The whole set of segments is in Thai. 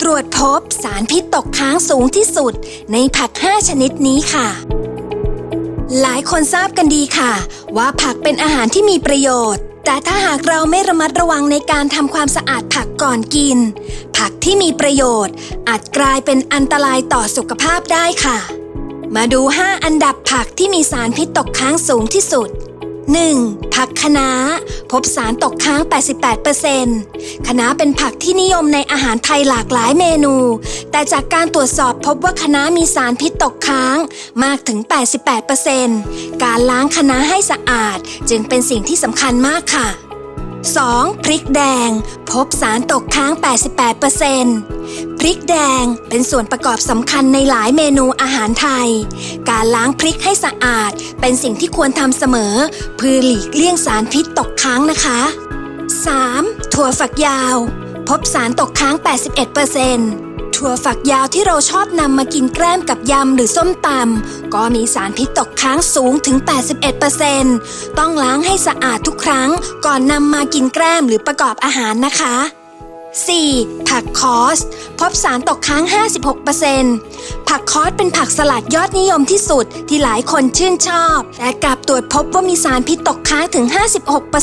ตรวจพบสารพิษตกค้างสูงที่สุดในผัก 5 ชนิดนี้ค่ะ หลายคนทราบกันดีค่ะ ว่าผักเป็นอาหารที่มีประโยชน์ แต่ถ้าหากเราไม่ระมัดระวังในการทำความสะอาดผักก่อนกิน ผักที่มีประโยชน์ อาจกลายเป็นอันตรายต่อสุขภาพได้ค่ะ มาดู 5 อันดับผักที่มีสารพิษตกค้างสูงที่สุด 1. ผักคะน้า พบสารตกค้าง 88%คะน้าเป็นผักที่นิยมในอาหารไทยหลากหลายเมนู แต่จากการตรวจสอบพบว่าคะน้ามีสารพิษตกค้างมากถึง 88%การล้างคะน้าให้สะอาด จึงเป็นสิ่งที่สำคัญมากค่ะ 2. พริกแดง พบสารตกค้าง 88% ริกแดงเป็นส่วนประกอบสำคัญในหลายเมนูอาหารไทย การล้างพริกให้สะอาด เป็นสิ่งที่ควรทำเสมอ เพื่อหลีกเลี่ยงสารพิษตกค้างนะคะ 3. ถั่วฝักยาว พบสารตกค้าง 81%ถั่วฝักยาวที่เราชอบนำมากินแกล้มกับยำหรือส้มตำก็มีสารพิษตกค้างสูงถึง 81%ต้องล้างให้สะอาดทุกครั้งก่อนนำมากินแกล้มหรือประกอบอาหารนะคะ 4. ผักคอส พบสารตกค้าง 56%ผักคอสเป็นผักสลัดยอดนิยมที่สุดที่หลายคนชื่นชอบ แต่กลับตรวจพบว่ามีสารพิษตกค้างถึง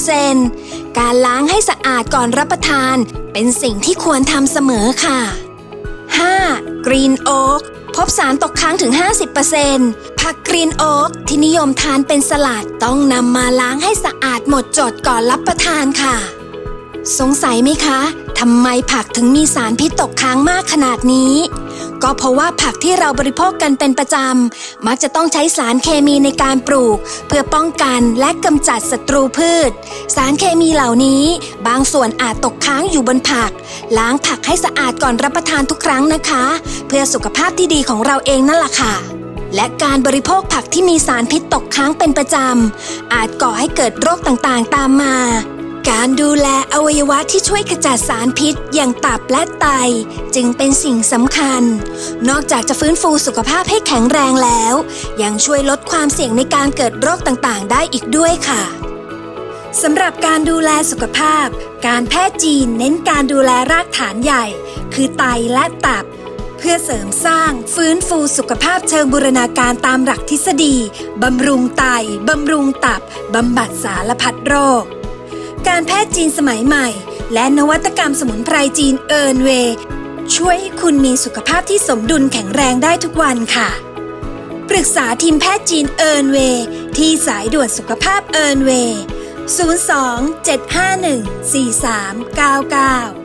56%การล้างให้สะอาดก่อนรับประทาน เป็นสิ่งที่ควรทำเสมอค่ะ 5. กรีนโอ๊กพบสารตกค้างถึง 50%ผักกรีนโอ๊กที่นิยมทานเป็นสลัดต้องนำมาล้างให้สะอาดหมดจดก่อนรับประทานค่ะ สงสัยไหมคะ ทำไมผักถึงมีสารพิษตกค้างมากขนาดนี้ ก็เพราะว่าผักที่เราบริโภคกันเป็นประจำ มักจะต้องใช้สารเคมีในการปลูก เพื่อป้องกันและกำจัดศัตรูพืช สารเคมีเหล่านี้ บางส่วนอาจตกค้างอยู่บนผัก ล้างผักให้สะอาดก่อนรับประทานทุกครั้งนะคะ เพื่อสุขภาพที่ดีของเราเองนั่นแหละค่ะและการบริโภคผักที่มีสารพิษตกค้างเป็นประจำ อาจก่อให้เกิดโรคต่างๆ ตามมา การดูแลอวัยวะที่ช่วยขจัดสารพิษ อย่างตับและไต จึงเป็นสิ่งสำคัญ นอกจากจะฟื้นฟูสุขภาพให้แข็งแรงแล้ว ยังช่วยลดความเสี่ยงในการเกิดโรคต่างๆ ได้อีกด้วยค่ะสำหรับการดูแลสุขภาพ การแพทย์จีนเน้นการดูแลรากฐานใหญ่ คือไตและตับ เพื่อเสริมสร้าง ฟื้นฟูสุขภาพเชิงบูรณาการตามหลักทฤษฎีบำรุงไตบำรุงตับบำบัดสารพัดโรค การแพทย์จีนสมัยใหม่ และนวัตกรรมสมุนไพรจีนเอิร์นเวช่วยให้คุณมีสุขภาพที่สมดุลแข็งแรงได้ทุกวันค่ะ ปรึกษาทีมแพทย์จีนเอิร์นเวที่สายด่วนสุขภาพเอิร์นเวย์02 751 4399